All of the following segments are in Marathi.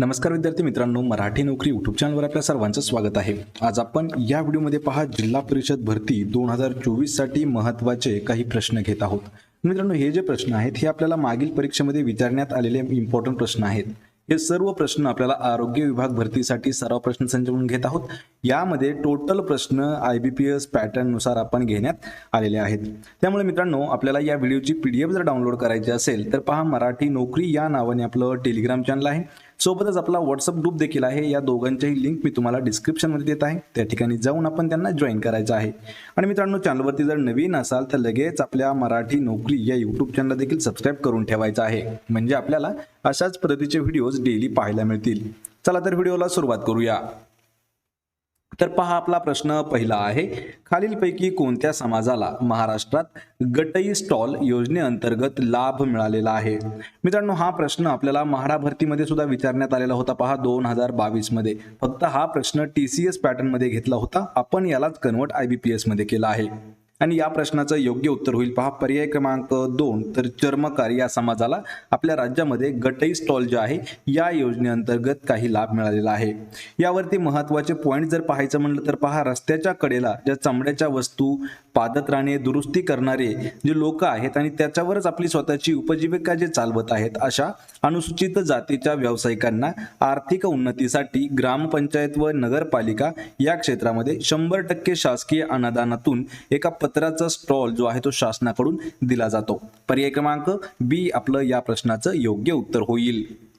नमस्कार विद्यार्थी मित्रांनो मराठी नोकरी युट्यूब चॅनलवर आपल्या सर्वांचं स्वागत आहे. आज आपण या व्हिडिओमध्ये पहा जिल्हा परिषद भरती दोन हजार चोवीससाठी महत्त्वाचे काही प्रश्न घेत आहोत. मित्रांनो हे जे प्रश्न आहेत हे आपल्याला मागील परीक्षेमध्ये विचारण्यात आलेले इम्पॉर्टंट प्रश्न आहेत. हे सर्व प्रश्न आपल्याला आरोग्य विभाग भरतीसाठी सराव प्रश्न संच म्हणून घेत आहोत. यामध्ये टोटल प्रश्न आय बी पी एस पॅटर्ननुसार आपण घेण्यात आलेले आहेत. त्यामुळे मित्रांनो आपल्याला या व्हिडिओची पी डी एफ जर डाउनलोड करायची असेल तर पहा मराठी नोकरी या नावाने आपलं टेलिग्राम चॅनल आहे. सोबतच आपला व्हॉट्सअप ग्रुप देखील आहे. या दोघांच्याही लिंक मी तुम्हाला डिस्क्रिप्शनमध्ये देत आहे. त्या ठिकाणी जाऊन आपण त्यांना जॉईन करायचं आहे. आणि मित्रांनो चॅनलवरती जर नवीन असाल तर लगेच आपल्या मराठी नोकरी या यूट्यूब चॅनल देखील सबस्क्राईब करून ठेवायचं आहे. म्हणजे आपल्याला अशाच पद्धतीचे व्हिडिओज डेली पाहायला मिळतील. चला तर व्हिडिओला सुरुवात करूया. तर पहा आपला प्रश्न पहिला आहे. खालीलपैकी कोणत्या समाजाला महाराष्ट्रात गटई स्टॉल योजनेअंतर्गत लाभ मिळालेला आहे? मित्रांनो हा प्रश्न आपल्याला म्हाडा भरतीमध्ये सुद्धा विचारण्यात आलेला होता. पहा दोन हजार बावीसमध्ये फक्त हा प्रश्न टी सी एस पॅटर्नमध्ये घेतला होता. आपण यालाच कन्वर्ट आय बी पी एसमध्ये केला आहे. आणि या प्रश्नाचं योग्य उत्तर होईल. पहा पर्याय क्रमांक दोन तर चर्मकार या समाजाला आपल्या राज्यामध्ये गटई स्टॉल जे आहे या योजनेअंतर्गत काही लाभ मिळालेला आहे. यावरती महत्त्वाचे पॉईंट जर पाहायचं म्हणलं तर पहा रस्त्याच्या कडेला ज्या चामड्याच्या वस्तू पादत्राणे दुरुस्ती करणारे जे लोक आहेत आणि त्याच्यावरच आपली स्वतःची उपजीविका जे चालवत आहेत अशा अनुसूचित जातीच्या व्यावसायिकांना आर्थिक उन्नतीसाठी ग्रामपंचायत व नगरपालिका या क्षेत्रामध्ये शंभर टक्के शासकीय अनुदानातून एका पत्राचा स्टॉल जो आहे तो शासनाकडून दिला जातो. पर्याय क्रमांक बी आपलं या प्रश्नाचं योग्य उत्तर होईल.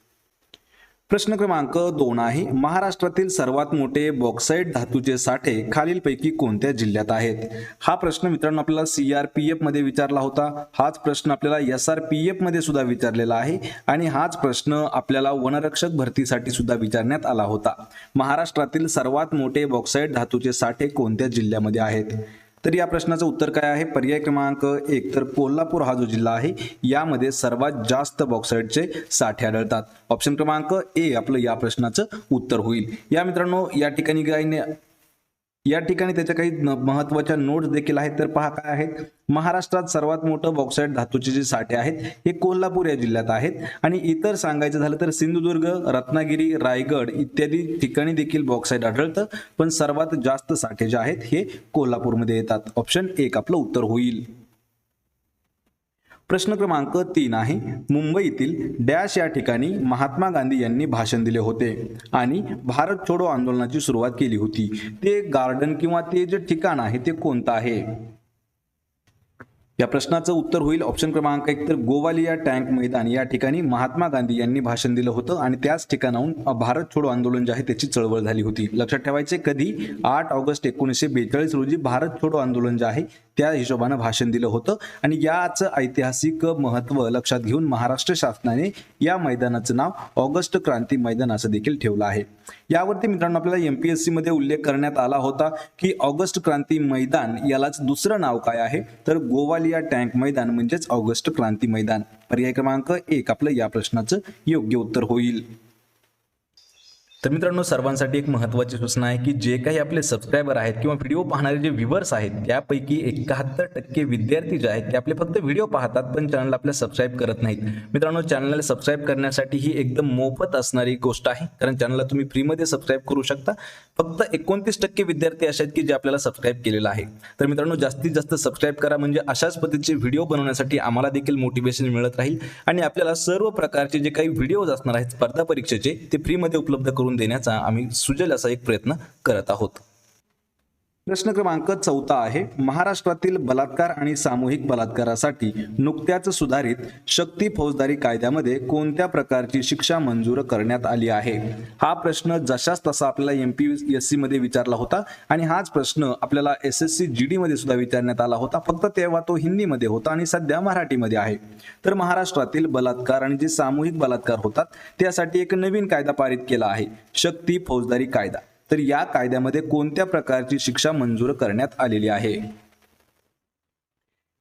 प्रश्न क्रमांक दोन आहे महाराष्ट्रातील सर्वात मोठे बॉक्साईट धातूचे साठे खालीलपैकी कोणत्या जिल्ह्यात आहेत? हा प्रश्न मित्रांनो आपल्याला सी आर पी एफमध्ये विचारला होता. हाच प्रश्न आपल्याला एस आर पी एफमध्ये सुद्धा विचारलेला आहे आणि हाच प्रश्न आपल्याला वनरक्षक भरतीसाठी सुद्धा विचारण्यात आला होता. महाराष्ट्रातील सर्वात मोठे बॉक्साईट धातूचे साठे कोणत्या जिल्ह्यामध्ये आहेत? तर या प्रश्नाचं उत्तर काय आहे? पर्याय क्रमांक एक तर कोल्हापूर हा जो जिल्हा आहे यामध्ये सर्वात जास्त बॉक्साईटचे साठे आढळतात. ऑप्शन क्रमांक ए आपलं या प्रश्नाचं उत्तर होईल. या मित्रांनो या ठिकाणी काही या ठिकाणी त्याच्या काही महत्त्वाच्या नोट्स देखील आहेत. तर पहा काय आहेत. महाराष्ट्रात सर्वात मोठं बॉक्साईट धातूचे जे साठे आहेत हे कोल्हापूर या जिल्ह्यात आहेत. आणि इतर सांगायचं झालं तर सिंधुदुर्ग रत्नागिरी रायगड इत्यादी ठिकाणी देखील बॉक्साईट आढळतं. पण सर्वात जास्त साठे जे आहेत हे कोल्हापूरमध्ये येतात. ऑप्शन एक आपलं उत्तर होईल. प्रश्न क्रमांक तीन आहे. मुंबईतील डॅश या ठिकाणी महात्मा गांधी यांनी भाषण दिले होते आणि भारत छोडो आंदोलनाची सुरुवात केली होती. ते गार्डन किंवा ते जे ठिकाण आहे ते कोणतं आहे? या प्रश्नाचं उत्तर होईल ऑप्शन क्रमांक एक तर गोवालिया टँक मैदान. या ठिकाणी महात्मा गांधी यांनी भाषण दिलं होतं आणि त्याच ठिकाणाहून भारत छोडो आंदोलन जे आहे त्याची चळवळ झाली होती. लक्षात ठेवायचे कधी? आठ ऑगस्ट एकोणीसशे बेचाळीस रोजी भारत छोडो आंदोलन जे आहे त्या हिशोबानं भाषण दिलं होतं. आणि याचं ऐतिहासिक महत्त्व लक्षात घेऊन महाराष्ट्र शासनाने या मैदानाचं नाव ऑगस्ट क्रांती मैदान असं देखील ठेवलं आहे. यावरती मित्रांनो आपल्याला एमपीएससी मध्ये उल्लेख करण्यात आला होता की ऑगस्ट क्रांती मैदान यालाच दुसरं नाव काय आहे? तर गोवालिया टँक मैदान म्हणजेच ऑगस्ट क्रांती मैदान. पर्याय क्रमांक एक आपलं या प्रश्नाचं योग्य उत्तर होईल. तर मित्रांनो सर्वांसाठी एक महत्त्वाची सूचना आहे की जे काही आपले सबस्क्रायबर आहेत किंवा व्हिडिओ पाहणारे जे व्ह्युअर्स आहेत त्यापैकी एकाहत्तर टक्के विद्यार्थी जे आहेत ते आपले फक्त व्हिडिओ पाहतात पण चॅनलला आपल्या सबस्क्राईब करत नाहीत. मित्रांनो चॅनलला सबस्क्राईब करण्यासाठी ही एकदम मोफत असणारी गोष्ट आहे कारण चॅनलला तुम्ही फ्रीमध्ये सबस्क्राईब करू शकता. फक्त एकोणतीस टक्के विद्यार्थी असे आहेत की जे आपल्याला सबस्क्राईब केलेलं आहे. तर मित्रांनो जास्तीत जास्त सबस्क्राईब करा म्हणजे अशाच पद्धतीचे व्हिडिओ बनवण्यासाठी आम्हाला देखील मोटिवेशन मिळत राहील. आणि आपल्याला सर्व प्रकारचे जे काही व्हिडिओज असणार आहेत स्पर्धा परीक्षेचे ते फ्रीमध्ये उपलब्ध करून देण्याचा आम्ही सुजल असा एक प्रयत्न करत आहोत. प्रश्न क्रमांक चौथा आहे महाराष्ट्रातील बलात्कार आणि सामूहिक बलात्कारासाठी नुकत्याच सुधारित शक्ती फौजदारी कायद्यामध्ये कोणत्या प्रकारची शिक्षा मंजूर करण्यात आली आहे? हा प्रश्न जशाच तसा आपल्याला एम पी एस सी मध्ये विचारला होता आणि हाच प्रश्न आपल्याला S S C G D मध्ये सुद्धा विचारण्यात आला होता. फक्त तेव्हा तो हिंदीमध्ये होता आणि सध्या मराठीमध्ये आहे. तर महाराष्ट्रातील बलात्कार आणि जे सामूहिक बलात्कार होतात त्यासाठी एक नवीन कायदा पारित केला आहे शक्ती फौजदारी कायदा. तर या कायद्यामध्ये कोणत्या प्रकारची शिक्षा मंजूर करण्यात आलेली आहे?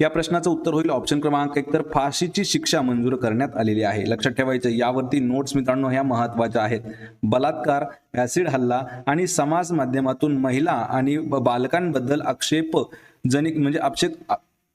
या प्रश्नाचं उत्तर होईल ऑप्शन क्रमांक एक तर फाशीची शिक्षा मंजूर करण्यात आलेली आहे. लक्षात ठेवायचं यावरती नोट्स मित्रांनो ह्या महत्त्वाच्या आहेत. बलात्कार ऍसिड हल्ला आणि समाज माध्यमातून महिला आणि बालकांबद्दल आक्षेप जनिक म्हणजे आक्षेप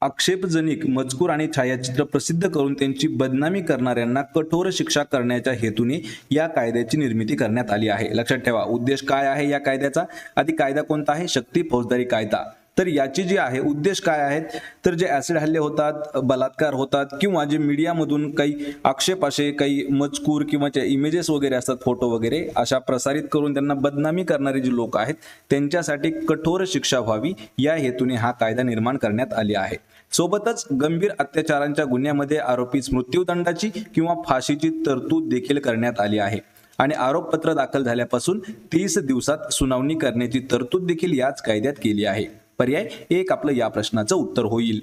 आक्षेपजनिक मजकूर आणि छायाचित्र प्रसिद्ध करून त्यांची बदनामी करणाऱ्यांना कठोर शिक्षा करण्याच्या हेतूने या कायद्याची निर्मिती करण्यात आली आहे. लक्षात ठेवा उद्देश काय आहे या कायद्याचा? आधी कायदा कोणता आहे? शक्ती फौजदारी कायदा. तर याची जी आहे उद्देश काय आहेत? तर जे ऍसिड हल्ले होतात बलात्कार होतात किंवा जे मीडियामधून काही आक्षेप असे काही मजकूर किंवा जे इमेजेस वगैरे असतात फोटो वगैरे अशा प्रसारित करून त्यांना बदनामी करणारे जे लोक आहेत त्यांच्यासाठी कठोर शिक्षा व्हावी या हेतूने हा कायदा निर्माण करण्यात आली आहे. सोबतच गंभीर अत्याचारांच्या गुन्ह्यामध्ये आरोपीस मृत्यूदंडाची किंवा फाशीची तरतूद देखील करण्यात आली आहे. आणि आरोपपत्र दाखल झाल्यापासून तीस दिवसात सुनावणी करण्याची तरतूद देखील याच कायद्यात केली आहे. पर्याय? एक आपलं या प्रश्नाचं उत्तर होईल.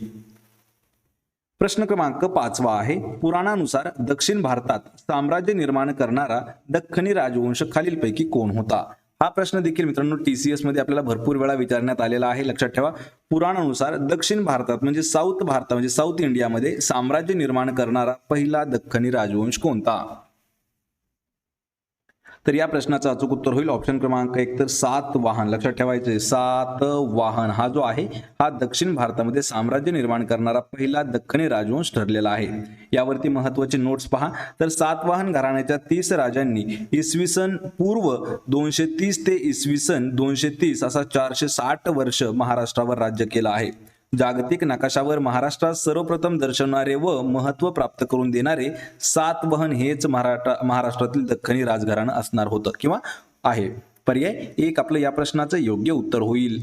प्रश्न क्रमांक पाचवा आहे. पुराणानुसार दक्षिण भारतात साम्राज्य निर्माण करणारा दख्खनी राजवंश खालीलपैकी कोण होता? हा प्रश्न देखील मित्रांनो टीसीएसमध्ये आपल्याला भरपूर वेळा विचारण्यात आलेला आहे. लक्षात ठेवा. पुराणानुसार दक्षिण भारतात म्हणजे साऊथ भारतात म्हणजे साऊथ इंडियामध्ये साम्राज्य निर्माण करणारा पहिला दख्खनी राजवंश कोणता? तर या प्रश्नाचं अचूक उत्तर होईल. ऑप्शन क्रमांक एक तर सात वाहन. लक्षात ठेवायचे सात वाहन. हा जो आहे हा दक्षिण भारतामध्ये साम्राज्य निर्माण करणारा पहिला दख्खनी राजवंश ठरलेला आहे. यावरती महत्त्वाचे नोट्स पहा. तर सातवाहन घराण्याच्या तीस राजांनी इसवी सन पूर्व दोनशे तीस ते इसवी सन दोनशे तीस असा चारशे साठ वर्ष महाराष्ट्रावर राज्य केलं आहे. जागतिक नकाशावर महाराष्ट्रात सर्वप्रथम दर्शवणारे व महत्त्व प्राप्त करून देणारे सातवहन हेच महाराष्ट्र महाराष्ट्रातील दख्खनी राजघराणं असणार होतं किंवा आहे. पर्याय? एक आपलं या प्रश्नाचं योग्य उत्तर होईल.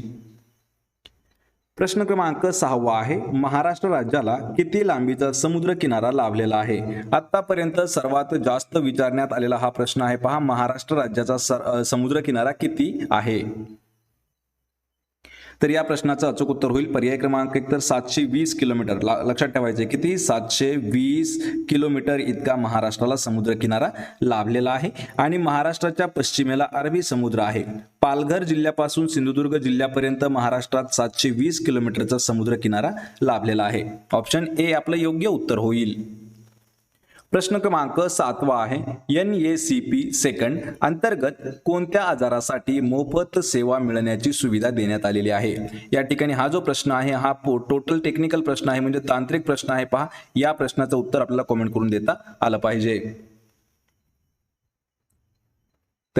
प्रश्न क्रमांक सहावा आहे महाराष्ट्र राज्याला किती लांबीचा समुद्र किनारा लाभलेला आहे? आतापर्यंत सर्वात जास्त विचारण्यात आलेला हा प्रश्न आहे. पहा महाराष्ट्र राज्याचा समुद्र किनारा किती आहे? तर या प्रश्नाचं अचूक उत्तर होईल. पर्याय क्रमांक एक तर सातशे वीस किलोमीटर. ला- लक्षात ठेवायचे किती? सातशे वीस किलोमीटर इतका महाराष्ट्राला समुद्र किनारा लाभलेला आहे. आणि महाराष्ट्राच्या पश्चिमेला अरबी समुद्र आहे. पालघर जिल्ह्यापासून सिंधुदुर्ग जिल्ह्यापर्यंत महाराष्ट्रात सातशे वीस किलोमीटरचा समुद्र किनारा लाभलेला आहे. ऑप्शन ए आपलं योग्य उत्तर होईल. प्रश्न क्रमांक सातवा आहे. N A C P second अंतर्गत कोणत्या आजारासाठी मोफत सेवा मिळण्याची सुविधा देण्यात आलेली आहे? या ठिकाणी हा जो प्रश्न आहे हा टोटल टेक्निकल प्रश्न आहे म्हणजे तांत्रिक प्रश्न आहे पहा. या प्रश्नाचं उत्तर आपल्याला कमेंट करून देता आलं पाहिजे.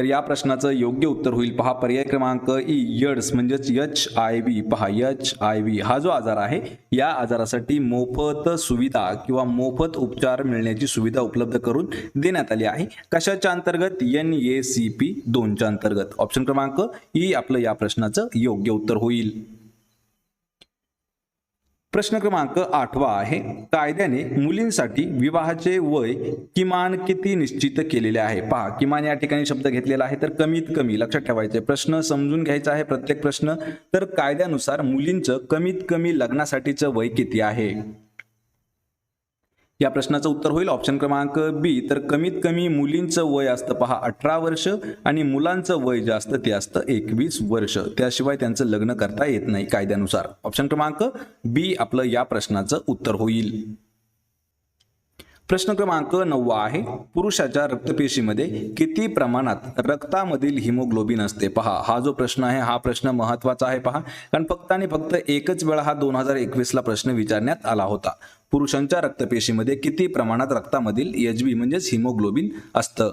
तर या प्रश्नाचं योग्य उत्तर होईल. पहा पर्याय क्रमांक ई यड्स म्हणजेच यच आय व्ही पहा यच आय व्ही हा जो आजार आहे या आजारासाठी मोफत सुविधा किंवा मोफत उपचार मिळण्याची सुविधा उपलब्ध करून देण्यात आली आहे. कशाच्या अंतर्गत? एन ए सी पी दोनच्या अंतर्गत. ऑप्शन क्रमांक ई आपलं या प्रश्नाचं योग्य उत्तर होईल. प्रश्न क्रमांक आठवा आहे. कायद्याने मुलींसाठी विवाहाचे वय किमान किती निश्चित केलेले आहे? पहा किमान या ठिकाणी शब्द घेतलेला आहे तर कमीत कमी लक्षात ठेवायचे. प्रश्न समजून घ्यायचा आहे प्रत्येक प्रश्न. तर कायद्यानुसार मुलींचं कमीत कमी लग्नासाठीचं वय किती आहे? या प्रश्नाचं उत्तर होईल. ऑप्शन क्रमांक बी तर कमीत कमी मुलींचं वय असतं पहा अठरा वर्ष आणि मुलांचं वय जे असतं ते असतं एकवीस वर्ष. त्याशिवाय त्यांचं लग्न करता येत नाही कायद्यानुसार. ऑप्शन क्रमांक बी आपलं या प्रश्नाचं उत्तर होईल. प्रश्न क्रमांक नववा आहे. पुरुषाच्या रक्तपेशीमध्ये किती प्रमाणात रक्तामधील हिमोग्लोबिन असते? पहा हा जो प्रश्न आहे हा प्रश्न महत्त्वाचा आहे पहा. कारण फक्त आणि फक्त एकच वेळा हा दोन हजार एकवीसला प्रश्न विचारण्यात आला होता. पुरुषांच्या रक्तपेशीमध्ये किती प्रमाणात रक्तामधील एच बी म्हणजेच हिमोग्लोबिन असतं?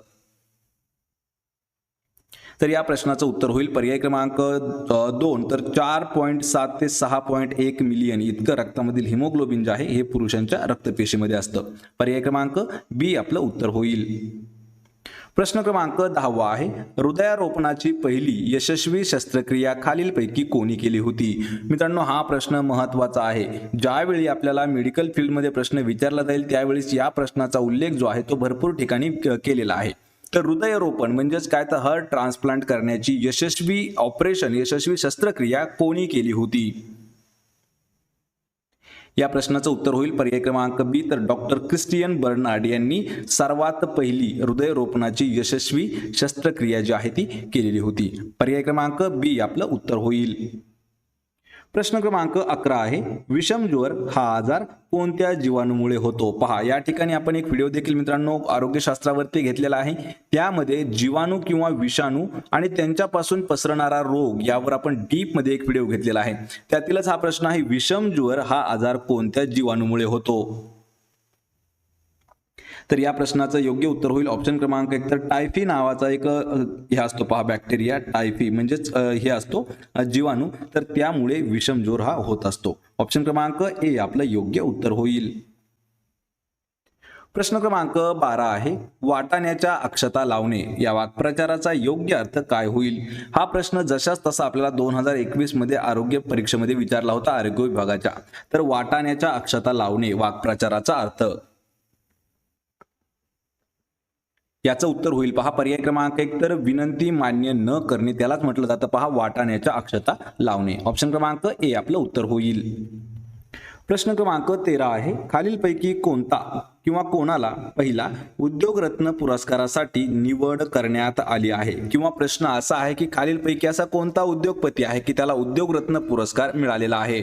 तर या प्रश्नाचं उत्तर होईल. पर्याय क्रमांक दोन. तर चार पॉईंट सात ते सहा पॉईंट एक मिलियन इतकं रक्तामधील हिमोग्लोबिन जे आहे हे पुरुषांच्या रक्तपेशीमध्ये असतं. पर्याय क्रमांक बी आपलं उत्तर होईल. प्रश्न क्रमांक दहावा आहे. हृदयारोपणाची पहिली यशस्वी शस्त्रक्रिया खालीलपैकी कोणी केली होती? मित्रांनो हा प्रश्न महत्त्वाचा आहे. ज्यावेळी आपल्याला मेडिकल फील्डमध्ये प्रश्न विचारला जाईल त्यावेळेस या प्रश्नाचा उल्लेख जो आहे तो भरपूर ठिकाणी केलेला आहे. तर हृदयरोपण म्हणजेच काय? तर हर्ट ट्रान्सप्लांट करण्याची यशस्वी ऑपरेशन यशस्वी शस्त्रक्रिया कोणी केली होती? या प्रश्नाचं उत्तर होईल पर्याय क्रमांक बी. तर डॉक्टर क्रिस्टियन बर्नार्ड यांनी सर्वात पहिली हृदयरोपणाची यशस्वी शस्त्रक्रिया जी आहे ती केलेली होती. पर्याय क्रमांक बी आपलं उत्तर होईल. प्रश्न क्रमांक अकरा आहे. विषमज्वर हा आजार कोणत्या जीवाणूमुळे होतो? पहा या ठिकाणी आपण एक व्हिडिओ देखील मित्रांनो आरोग्यशास्त्रावरती घेतलेला आहे. त्यामध्ये जीवाणू किंवा विषाणू आणि त्यांच्यापासून पसरणारा रोग यावर आपण डीपमध्ये एक व्हिडिओ घेतलेला आहे. त्यातीलच हा प्रश्न आहे विषमज्वर हा आजार कोणत्या जीवाणूमुळे होतो? तर या प्रश्नाचं योग्य उत्तर होईल. ऑप्शन क्रमांक एक तर टायफी नावाचा एक हे असतो पहा बॅक्टेरिया टायफी म्हणजेच हे असतो जीवाणू. तर त्यामुळे विषम हा होत असतो. ऑप्शन क्रमांक ए आपलं योग्य उत्तर होईल. प्रश्न क्रमांक बारा आहे. वाटाण्याच्या अक्षता लावणे. या वाक्प्रचाराचा योग्य अर्थ काय होईल? हा प्रश्न जशाच तसा आपल्याला दोन हजार एकवीसमध्ये आरोग्य परीक्षेमध्ये विचारला होता आरोग्य विभागाच्या. तर वाटाण्याच्या अक्षता लावणे वाक्प्रचाराचा अर्थ. याचं उत्तर होईल. पहा पर्याय क्रमांक एक तर विनंती मान्य न करणे त्यालाच म्हटलं जातं. पहा वाटाण्याच्या अक्षता लावणे. ऑप्शन क्रमांक ए आपलं उत्तर होईल. प्रश्न क्रमांक तेरा आहे. खालीलपैकी कोणता किंवा कोणाला पहिला उद्योगरत्न पुरस्कारासाठी निवड करण्यात आली आहे? किंवा प्रश्न असा आहे की खालीलपैकी असा कोणता उद्योगपती आहे की त्याला उद्योगरत्न पुरस्कार मिळालेला आहे?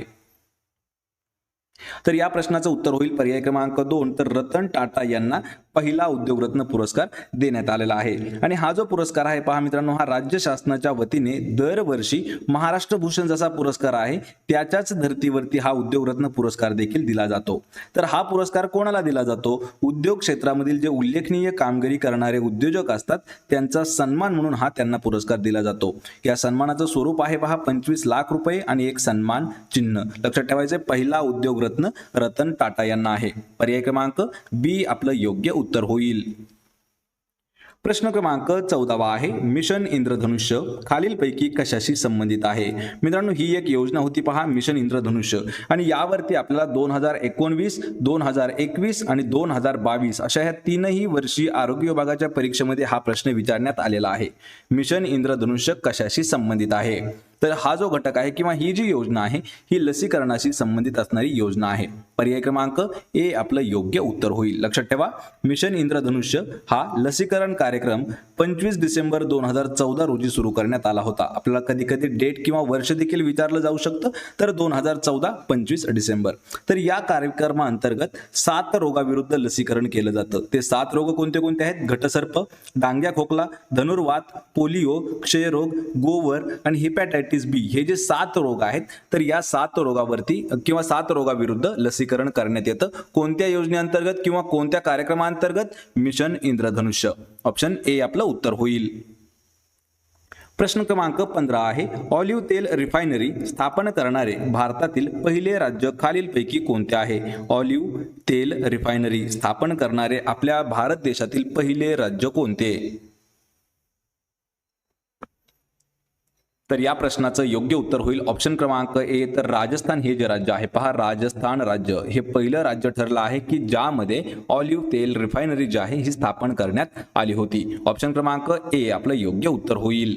तर या प्रश्नाचं उत्तर होईल. पर्याय क्रमांक दोन तर रतन टाटा यांना पहिला उद्योगरत्न पुरस्कार देण्यात आलेला आहे. आणि हा जो पुरस्कार आहे पहा मित्रांनो हा राज्य शासनाच्या वतीने दरवर्षी महाराष्ट्र भूषण जसा पुरस्कार आहे त्याच्याच धर्तीवरती हा उद्योगरत्न पुरस्कार देखील दिला जातो. तर हा पुरस्कार कोणाला दिला जातो? उद्योग क्षेत्रामधील जे उल्लेखनीय कामगिरी करणारे उद्योजक असतात त्यांचा सन्मान म्हणून हा त्यांना पुरस्कार दिला जातो. या सन्मानाचं स्वरूप आहे पहा पंचवीस लाख रुपये आणि एक सन्मान चिन्ह. लक्षात ठेवायचे पहिला उद्योगरत्न रतन टाटा यांना आहे. पर्याय क्रमांक बी आपलं योग्य उत्तर होईल. प्रश्न क्रमांक चौदावा आहे. मिशन इंद्रधनुष्य खालीलपैकी कशाशी संबंधित आहे? मित्रांनो ही एक योजना होती पहा मिशन इंद्रधनुष्य. आणि यावरती आपल्याला दोन हजार एकोणवीस दोन हजार एकवीस आणि दोन हजार बावीस अशा ह्या तीनही वर्षी आरोग्य विभागाच्या परीक्षेमध्ये हा प्रश्न विचारण्यात आलेला आहे. मिशन इंद्रधनुष्य कशाशी संबंधित आहे? तर हा जो घटक आहे किंवा ही जी योजना आहे ही लसीकरणाशी संबंधित असणारी योजना आहे. पर्याय क्रमांक ए आपलं योग्य उत्तर होईल. लक्षात ठेवा मिशन इंद्रधनुष्य हा लसीकरण कार्यक्रम पंचवीस डिसेंबर दोन हजार चौदा रोजी सुरू करण्यात आला होता. आपल्याला कधी कधी डेट किंवा वर्ष देखील विचारलं जाऊ शकतं. तर दोन हजार चौदा पंचवीस डिसेंबर. तर या कार्यक्रमाअंतर्गत सात रोगाविरुद्ध लसीकरण केलं जातं. ते सात रोग कोणते कोणते आहेत? घटसर्प डांग्या खोकला धनुर्वात पोलिओ क्षयरोग गोवर आणि हिपॅटायटिस बी हे जे सात रोग आहेत तर या सात रोगावरती किंवा सात रोगाविरुद्ध लसीकरण करण्यात येतं. कोणत्या योजनेअंतर्गत किंवा कोणत्या कार्यक्रमांतर्गत? मिशन इंद्रधनुष्य. ऑप्शन ए आपलं उत्तर होईल. प्रश्न क्रमांक पंधरा आहे. ऑलिव्ह तेल रिफायनरी स्थापन करणारे भारतातील पहिले राज्य खालीलपैकी कोणते आहे? ऑलिव्ह तेल रिफायनरी स्थापन करणारे आपल्या भारत देशातील पहिले राज्य कोणते? तर या प्रश्नाचं योग्य उत्तर होईल. ऑप्शन क्रमांक ए तर राजस्थान हे जे राज्य आहे पहा राजस्थान राज्य हे पहिलं राज्य ठरलं आहे की ज्यामध्ये ऑलिव्ह तेल रिफायनरी जी आहे ही स्थापन करण्यात आली होती. ऑप्शन क्रमांक ए आपलं योग्य उत्तर होईल.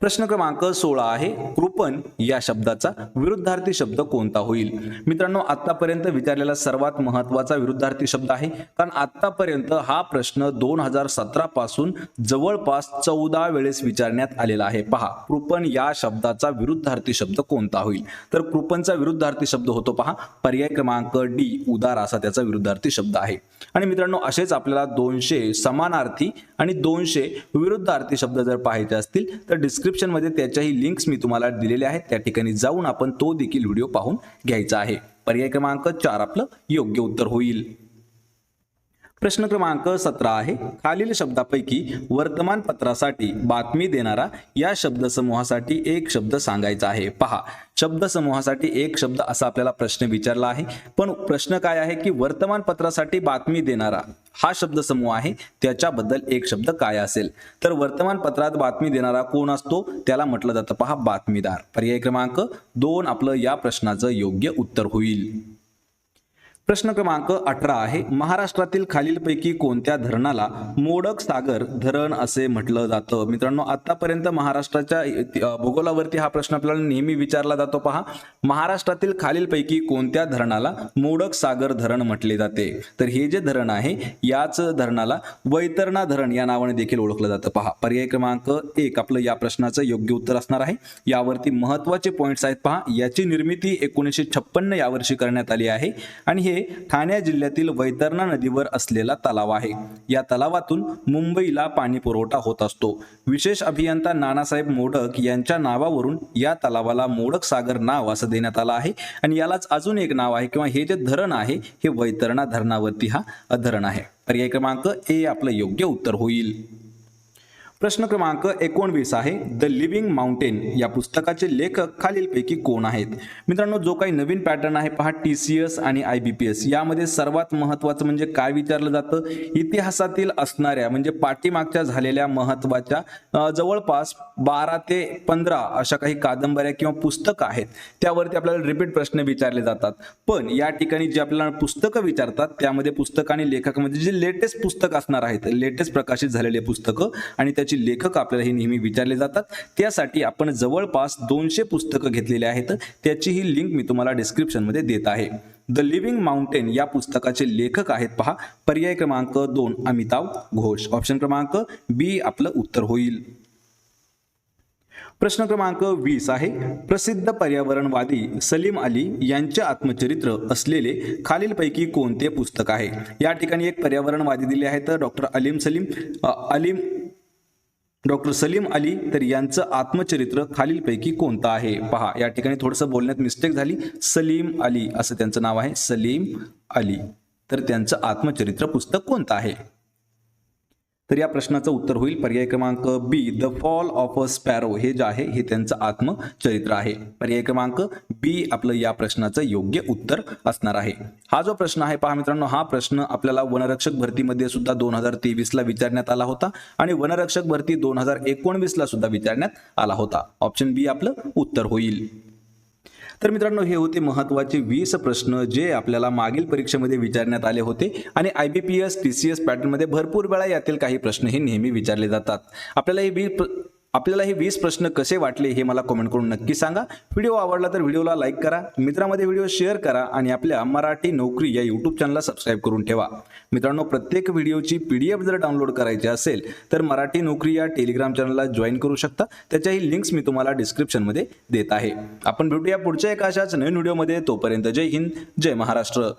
प्रश्न क्रमांक सोळा आहे कृपन या शब्दाचा विरुद्धार्थी शब्द कोणता होईल? मित्रांनो आतापर्यंत विचारलेला सर्वात महत्त्वाचा विरुद्धार्थी शब्द आहे कारण आतापर्यंत हा प्रश्न दोन हजार सतरा पासून जवळपास चौदा वेळेस विचारण्यात आलेला आहे. पहा कृपन या शब्दाचा विरुद्धार्थी शब्द कोणता होईल? तर कृपनचा विरुद्धार्थी शब्द होतो पहा पर्याय क्रमांक डी उदार असा त्याचा विरुद्धार्थी शब्द आहे. आणि मित्रांनो असेच आपल्याला दोनशे समानार्थी आणि दोनशे विरुद्धार्थी शब्द जर पाहायचे असतील तर डिस्क्रिप्शन डिस्क्रिप्शनमध्ये त्याच्याही लिंक्स मी तुम्हाला दिलेल्या आहेत. त्या ठिकाणी जाऊन आपण तो देखील व्हिडिओ पाहून घ्यायचा आहे. पर्याय क्रमांक चार आपलं योग्य उत्तर होईल. प्रश्न क्रमांक सतरा आहे. खालील शब्दापैकी वर्तमानपत्रासाठी बातमी देणारा या शब्दसमूहासाठी एक शब्द सांगायचा आहे. पहा शब्दसमूहासाठी एक शब्द असा आपल्याला प्रश्न विचारला आहे. पण प्रश्न काय आहे की वर्तमानपत्रासाठी बातमी देणारा हा शब्दसमूह आहे. त्याच्याबद्दल एक शब्द काय असेल? तर वर्तमानपत्रात बातमी देणारा कोण असतो? त्याला म्हटलं जातं. पहा बातमीदार. पर्याय क्रमांक दोन आपलं या प्रश्नाचं योग्य उत्तर होईल. प्रश्न क्रमांक अठरा आहे. महाराष्ट्रातील खालीलपैकी कोणत्या धरणाला मोडक सागर धरण असे म्हटलं जातं? मित्रांनो आतापर्यंत महाराष्ट्राच्या भूगोलावरती हा प्रश्न आपल्याला नेहमी विचारला जातो. पहा महाराष्ट्रातील खालीलपैकी कोणत्या धरणाला मोडक सागर धरण म्हटले जाते? तर हे जे धरण आहे याच धरणाला वैतरणा धरण या नावाने देखील ओळखलं जातं. पहा पर्याय क्रमांक एक आपलं या प्रश्नाचं योग्य उत्तर असणार आहे. यावरती महत्त्वाचे पॉईंट्स आहेत. पहा याची निर्मिती एकोणीसशे छप्पन्न यावर्षी करण्यात आली आहे. आणि हे ठाणे जिल्ह्यातील वैतरणा नदीवर असलेला तलाव आहे. या तलावातून मुंबईला पाणी पुरवठा होत असतो. विशेष अभियंता नानासाहेब मोडक यांच्या नावावरून या तलावाला मोडक सागर नाव असं देण्यात आलं आहे. आणि यालाच अजून एक नाव आहे किंवा हे जे धरण आहे हे वैतरणा धरणावरती हा धरण आहे. पर्याय क्रमांक ए आपलं योग्य उत्तर होईल. प्रश्न क्रमांक एकोणवीस आहे द लिव्हिंग माउंटेन या पुस्तकाचे लेखक खालीलपैकी कोण आहेत? मित्रांनो जो काही नवीन पॅटर्न आहे पहा टी सी एस आणि आय बी पी एस यामध्ये सर्वात महत्त्वाचं म्हणजे काय विचारलं जातं? इतिहासातील असणाऱ्या म्हणजे पाठीमागच्या झालेल्या महत्त्वाच्या जवळपास बारा ते पंधरा अशा काही कादंबऱ्या किंवा पुस्तकं आहेत. त्यावरती आपल्याला रिपीट प्रश्न विचारले जातात. पण या ठिकाणी जे आपल्याला पुस्तकं विचारतात त्यामध्ये पुस्तक आणि लेखकामध्ये म्हणजे जे लेटेस्ट पुस्तक असणार आहेत लेटेस्ट प्रकाशित झालेले पुस्तकं आणि त्या त्याची लेखक आपल्याला हे नेहमी विचारले जातात. त्यासाठी आपण जवळपास दोनशे पुस्तकं घेतलेली आहेत. त्याची ही लिंक मी तुम्हाला डिस्क्रिप्शनमध्ये देत आहे. द लिव्हिंग माउंटेन या पुस्तकाचे लेखक आहेत पहा. पर्याय क्रमांक दोन अमिताभ घोष. ऑप्शन क्रमांक बी आपलं उत्तर होईल. प्रश्न क्रमांक वीस आहे. प्रसिद्ध पर्यावरणवादी सलीम अली यांचे आत्मचरित्र असलेले खालीलपैकी कोणते पुस्तक आहे? या ठिकाणी एक पर्यावरणवादी दिले आहेत. डॉक्टर अलीम सलीम अलीम डॉक्टर सलीम अली तर यांचं आत्मचरित्र खालीलपैकी कोणतं आहे? पहा या ठिकाणी थोडंसं बोलण्यात मिस्टेक झाली. सलीम अली असं त्यांचं नाव आहे सलीम अली. तर त्यांचं आत्मचरित्र पुस्तक कोणतं आहे? तर या प्रश्नाचं उत्तर होईल. पर्याय क्रमांक B the fall of a sparrow हे जे आहे हे त्यांचं आत्मचरित्र आहे. पर्याय क्रमांक बी आपलं या प्रश्नाचं योग्य उत्तर असणार आहे. हा जो प्रश्न आहे पहा मित्रांनो हा प्रश्न आपल्याला वनरक्षक भरतीमध्ये सुद्धा दोन हजार तेवीसला विचारण्यात आला होता आणि वनरक्षक भरती दोन हजार एकोणवीसला सुद्धा विचारण्यात आला होता. ऑप्शन बी आपलं उत्तर होईल. तर मित्रांनो हे होते महत्त्वाचे वीस प्रश्न जे आपल्याला मागील परीक्षेमध्ये विचारण्यात आले होते आणि I B P S T C S पॅटर्नमध्ये भरपूर वेळा यातील काही प्रश्न हे नेहमी विचारले जातात. आपल्याला हे वीस आपल्याला हे वीस प्रश्न कसे वाटले हे मला कमेंट करून नक्की सांगा. व्हिडिओ आवडला तर व्हिडिओला लाईक करा मित्रामध्ये व्हिडिओ शेअर करा आणि आपल्या मराठी नोकरी या यूट्यूब चॅनलला सबस्क्राईब करून ठेवा. मित्रांनो प्रत्येक व्हिडिओची पी डी एफ जर डाउनलोड करायची असेल तर मराठी नोकरी या टेलिग्राम चॅनलला जॉईन करू शकता. त्याच्याही लिंक्स मी तुम्हाला डिस्क्रिप्शनमध्ये देत आहे. आपण भेटूया पुढच्या एका अशाच नवीन व्हिडिओमध्ये तोपर्यंत जय हिंद जय महाराष्ट्र.